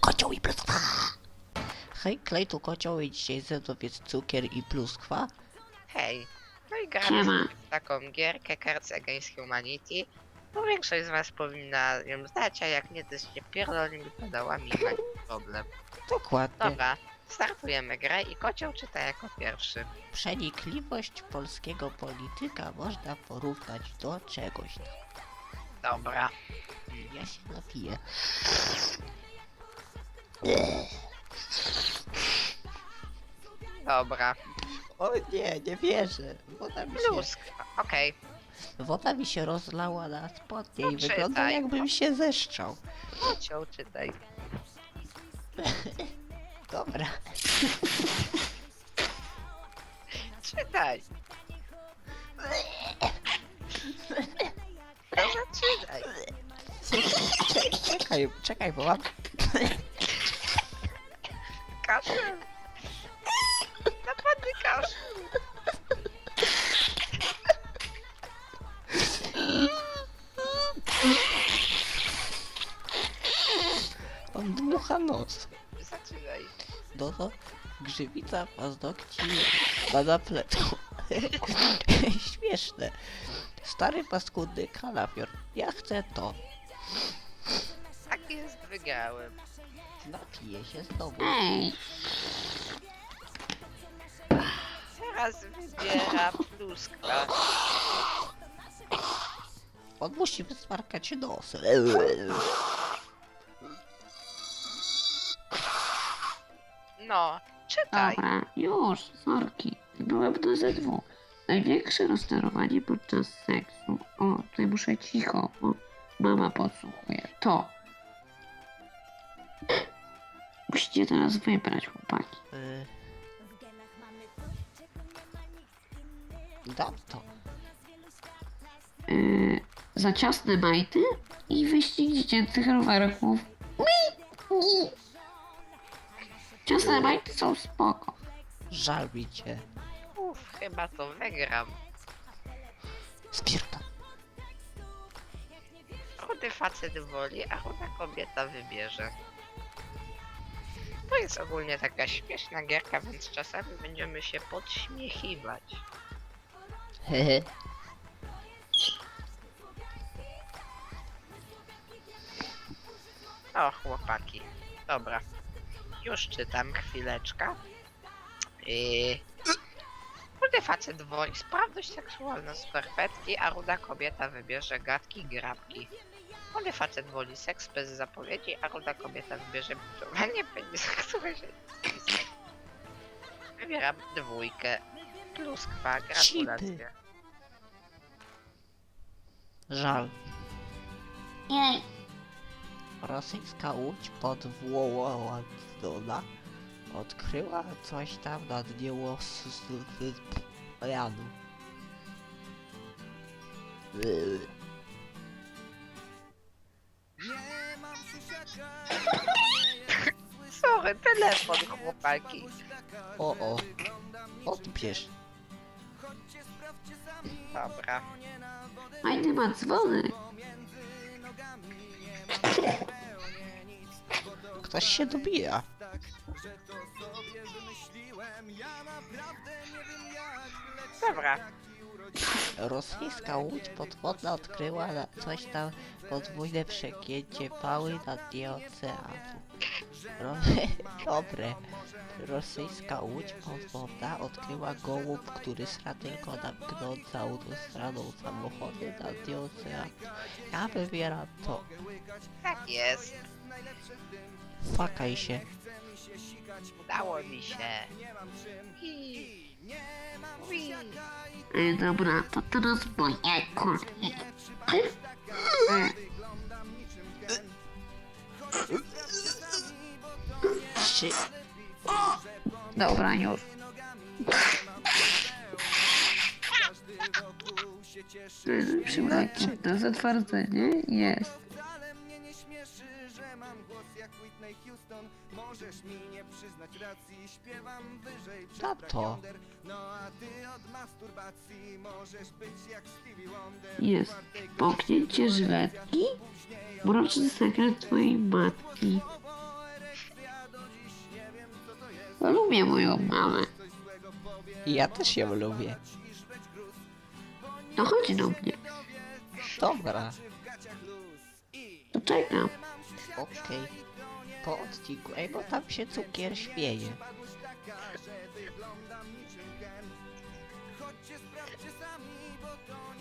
Kocioł i pluskwa. Hej, Klej tu kocioł i dzisiaj ze mną jest cukier i pluskwa. Hej, no i gramy w taką gierkę Cards Against Humanity. No większość z was powinna ją znać, a jak nie, to się pierdolnymi pedałami i ma problem. Dokładnie. Dobra, startujemy grę i kocioł czyta jako pierwszy. Przenikliwość polskiego polityka można porównać do czegoś tam. Dobra, Ja się napiję. dobra, O nie, nie wierzę. Woda mi się, plusk, okej, woda mi się rozlała na spodnie No i wygląda czytaj. jakbym się zeszczał. kocioł czytaj. Dobra. Czytaj. No. Czekaj, czekaj, czekaj, bo mam... grzywica paznokci ma napletą. Śmieszne. Stary paskudny kalafior. Ja chcę to. Tak jest, wygrałem. Napiję się znowu. Teraz wybiera pluskwa. On musi wysmarkać nos. No, czytaj. dobra, już, sorki. Byłem na ZW. Największe rozczarowanie podczas seksu. O, tutaj muszę cicho, bo mama podsłuchuje. To. Musicie teraz wybrać, chłopaki. Y. Dam to. Yy, za ciasne majty i wyścig dziecięcych rowerków. Ciasne majty są spoko. Żal mi cię. Uff, chyba to wygram. Spierdam. Chudy facet woli, a chuda kobieta wybierze. To jest ogólnie taka śmieszna gierka, więc czasami będziemy się podśmiechiwać. Hehe. O, chłopaki. Dobra. Już czytam, chwileczka. I... Chudy facet woli sprawność seksualną z perfetki, a ruda kobieta wybierze gadki grabki. Chudy facet woli seks bez zapowiedzi, a ruda kobieta wybierze biczowanie penisa, które się Wybieram dwójkę. Pluskwa, gratulacje. Żal. Jej, Rosyjska łódź pod Włołodona odkryła coś tam na dnie Łosyanu. Sorry, telefon, chłopaki. O o. Odbierz. Dobra. fajny ma dzwonek. Ktoś się dobija. Dobra. Rosyjska łódź podwodna odkryła na coś tam podwójne przegięcie pały na dnie oceanu. Ro... Dobre. Rosyjska łódź podwodna odkryła gołąb, który sra tylko na pnąc autostradą samochody na dnie oceanu. Ja wybieram to. Tak jest. Fakaj się. Udało mi się. Hi. Ui. Ej, dobra, to teraz moje kolej. E, Trzy. Dobra, już. E, Przymrakiem na zatwardzenie jest. Wcale mnie nie śmieszy, że mam głos jak Whitney Houston Co to? Jest poknięcie żyletki, mroczny sekret twojej matki. Lubię moją mamę. Ja też ją lubię. To chodź do mnie. Dobra, To czekam. okej. Po odcinku. Ej, bo tam się cukier śmieje.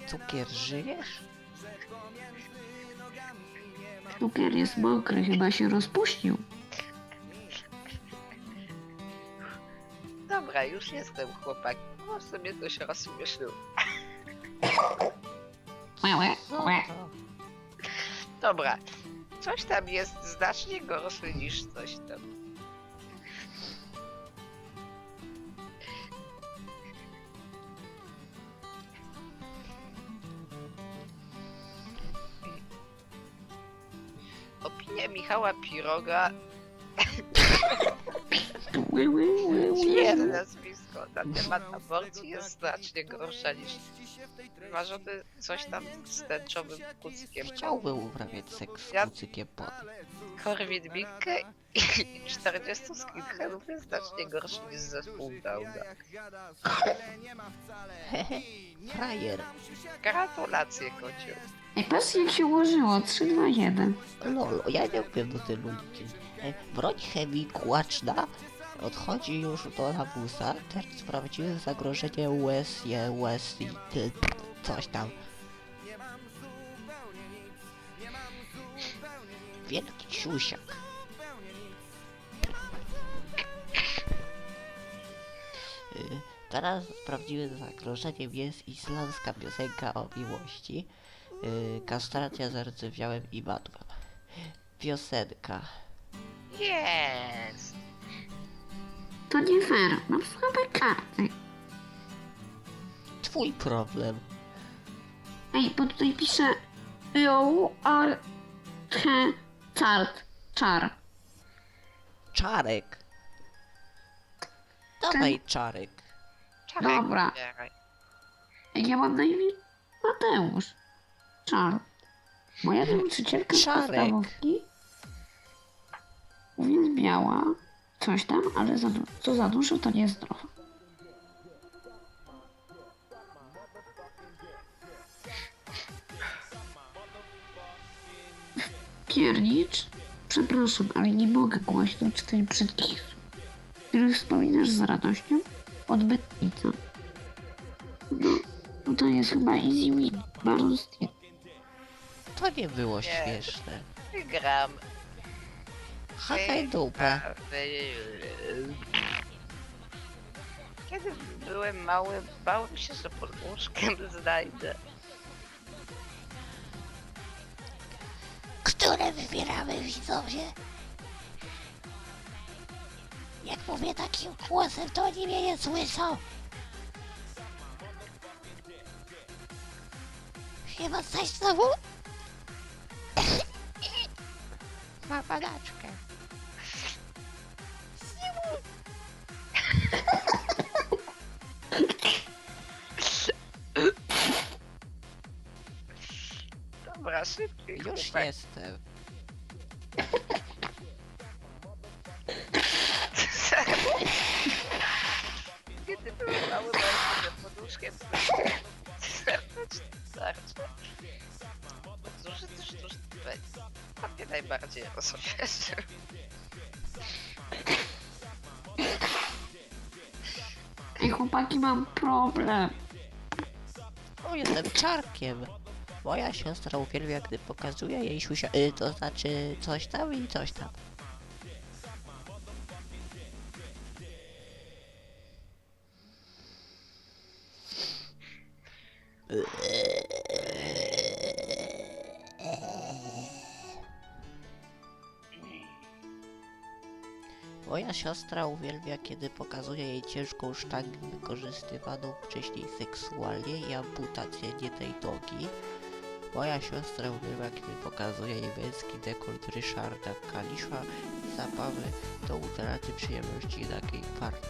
Cukier, żyjesz? Cukier jest mokry, chyba się rozpuścił. Dobra, już jestem chłopak. No sobie. Łe, łe, Co to? Dobra, coś tam jest znacznie gorsze niż coś tam. Opinia Michała Piroga, Łe. nazwisko, na temat aborcji jest znacznie gorsza niż marzony coś tam z tęczowym kuckiem. Chciałbym uprawiać seks z Ja- kucykiem pod. Korwin Mikke i 40 skinheadów jest znacznie gorszy niż zespół Downa. Hehe, frajer. Gratulacje, kociu. Ej, patrz jak się ułożyło. 3, 2, 1. Lol, ja nie umiem do tylu liczyć. E, Broń chemii kłaczna odchodzi już do lawusa. Teraz prawdziwe zagrożenie US, je i ty, coś tam. Wielki siusiak. Y, Teraz prawdziwym zagrożeniem jest islandzka piosenka o miłości. Y, Kastracja z rdzewiałem i madłem. Piosenka. Jest! To nie fair. Mam słabe karty. Twój problem. Ej, bo tutaj pisze Yo, R, H, Chart, Char. Czarek. Dawaj czarek. Czarek Dobra. wybieraj. Ej, ja mam na imię Mateusz. Czar. Moja nauczycielka z Czarek. podstawówki uwielbiała coś tam, ale za, co za dużo to niezdrowo. Piernicz, przepraszam, ale nie mogę głośno czytać brzydkich słów, których wspominasz z radością odbytnica. No, no to jest chyba easy win. Bardzo stwierdzę. To nie było Nie. śmieszne. Wygram. Hakaj dupę. Kiedy byłem mały, bałem się, że pod łóżkiem znajdę. Które wybieramy widzowie? Jak mówię takim głosem, to oni mnie nie słyszą. Chyba coś znowu? Ma. Szybciej, Już chłopak. jestem. Kiedy bałem się, że pod łóżkiem serdeczny starczy. Duży też duży weź. A mnie najbardziej rozśmieszył. Ej, chłopaki, mam problem. O, jestem czarkiem. Moja siostra uwielbia, gdy pokazuje jej siusia, y, to znaczy coś tam i coś tam. Moja siostra uwielbia, kiedy pokazuje jej ciężką sztangę wykorzystywaną wcześniej seksualnie i amputację nie tej nogi. Moja siostra urywa, kiedy pokazuje niebieski dekolt Ryszarda Kalisza i zabawy do utraty przyjemności takiej partii.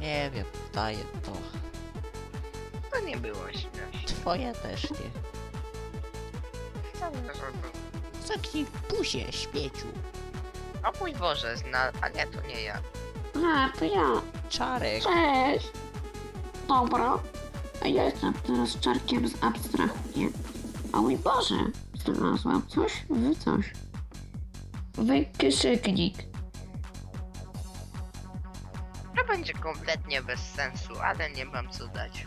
Nie wiem, daję to. To nie było śmieszne. Twoje też nie. Zamknij buzię, śmieciu. O mój Boże, zna... A nie, to nie ja. A, to ja. Czarek. Cześć. Dobra. A ja jestem teraz czarkiem z abstrahuję. A mój Boże, znalazłam coś, wy coś. Wy kyszyk. To będzie kompletnie bez sensu, ale nie mam co dać.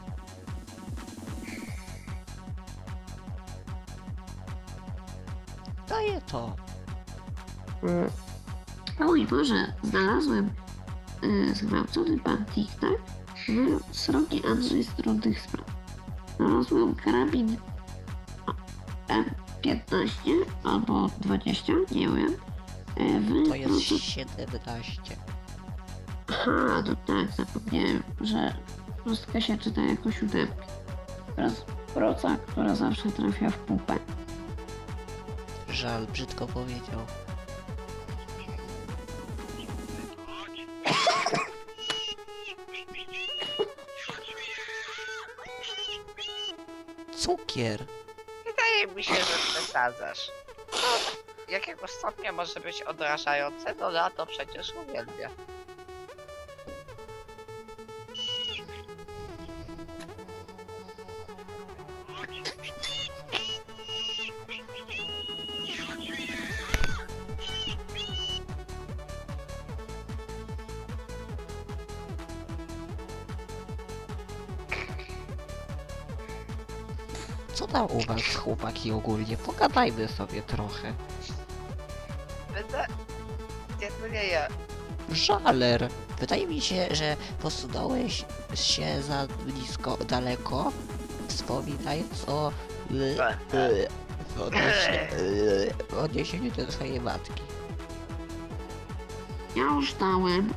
Daję to. A mój Boże, znalazłem y, zgwałcony pan TikTok w srogi Andrzej z trudnych spraw. Znalazłem karabin M15 albo 20, nie wiem. y, W To jest proto- 17. Aha, no tak, zapomniałem, że szóstka się czyta jako siódemka. Teraz proca, która zawsze trafia w pupę. Żal, brzydko powiedział. Cukier. Wydaje mi się, że przesadzasz. No, jakiego stopnia może być odrażające? No lato przecież uwielbia. Co tam u was, chłopaki, ogólnie? Pogadajmy sobie trochę. Wyda... Nie, to nie ja. Żaler. Wydaje mi się, że posunąłeś się za blisko, daleko, wspominając o... y, y, w odniesie- w odniesieniu do twojej matki. Ja już dałem.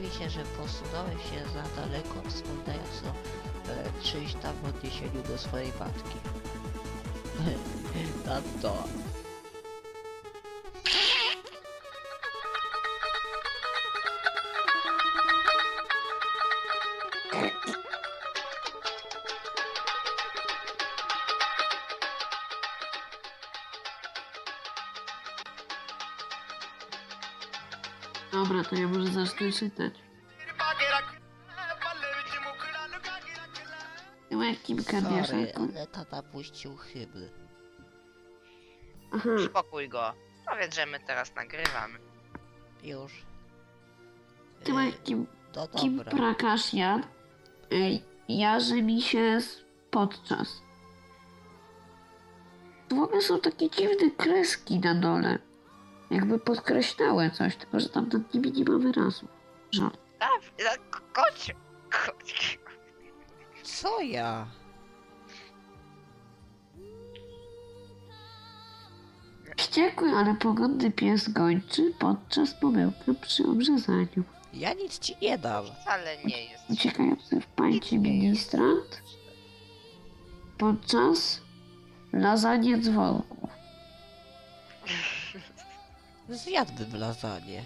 Mi się, że posunąłeś się za daleko, wspominając o e, czymś tam odniesieniu do swojej matki. No to... Dobra, to ja może zacznę czytać. Lekkim Sorry, kardiaszanką. ale tata puścił hymn. Aha, Uspokój go. Powiedz, że my teraz nagrywamy. Już. ty Y, lekkim No Kim dobra. Prakashian Ej, jarzy mi się z- podczas. Tu w ogóle są takie dziwne kreski na dole. Jakby podkreślały coś, tylko że tam nad nimi nie ma wyrazu. Żal. No, koć! Koć! Co ja? Wściekły, ale pogodny pies gończy podczas pomyłki przy obrzezaniu. Ja nic ci nie dam. Wcale nie jest. Uciekający w pańcie ministrant podczas lazanie dzwonków. Zjadłbym lasagne.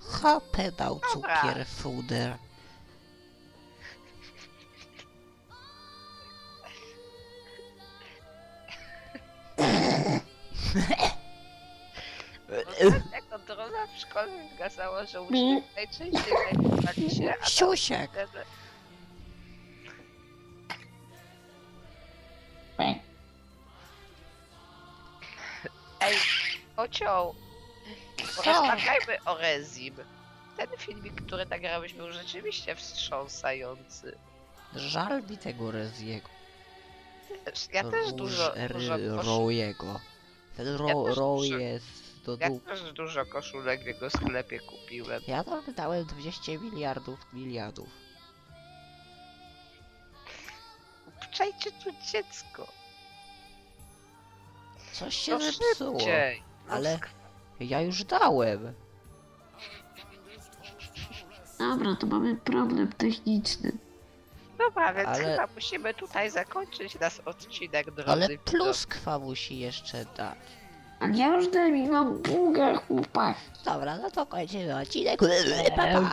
Ha, pedał, Dobra. cukier, fuder. Ostatnia kontrola w szkole wykazała, że uczniowie najczęściej zajmowali się Siusiek. wtedy kocioł! Porozmawiajmy o Rezim. Ten filmik, który nagrałeś był rzeczywiście wstrząsający. Żal mi tego Reziego. Też, ja też dużo, dużo koszul... Ten ro, Ja dużo- jest do Ja też dużo koszulek w jego sklepie kupiłem. Ja tam wydałem 200 miliardów miliardów. Upczajcie tu dziecko. Coś się No zepsuło. szybciej. No ale- Ja już dałem. Dobra, to mamy problem techniczny. Dobra, więc Ale- chyba musimy tutaj zakończyć nasz odcinek, drodzy Ale widzowie. pluskwa musi jeszcze dać. Ale ja już dałem i mam bułgę, chłopak. Dobra, no to kończymy odcinek. Pa, pa.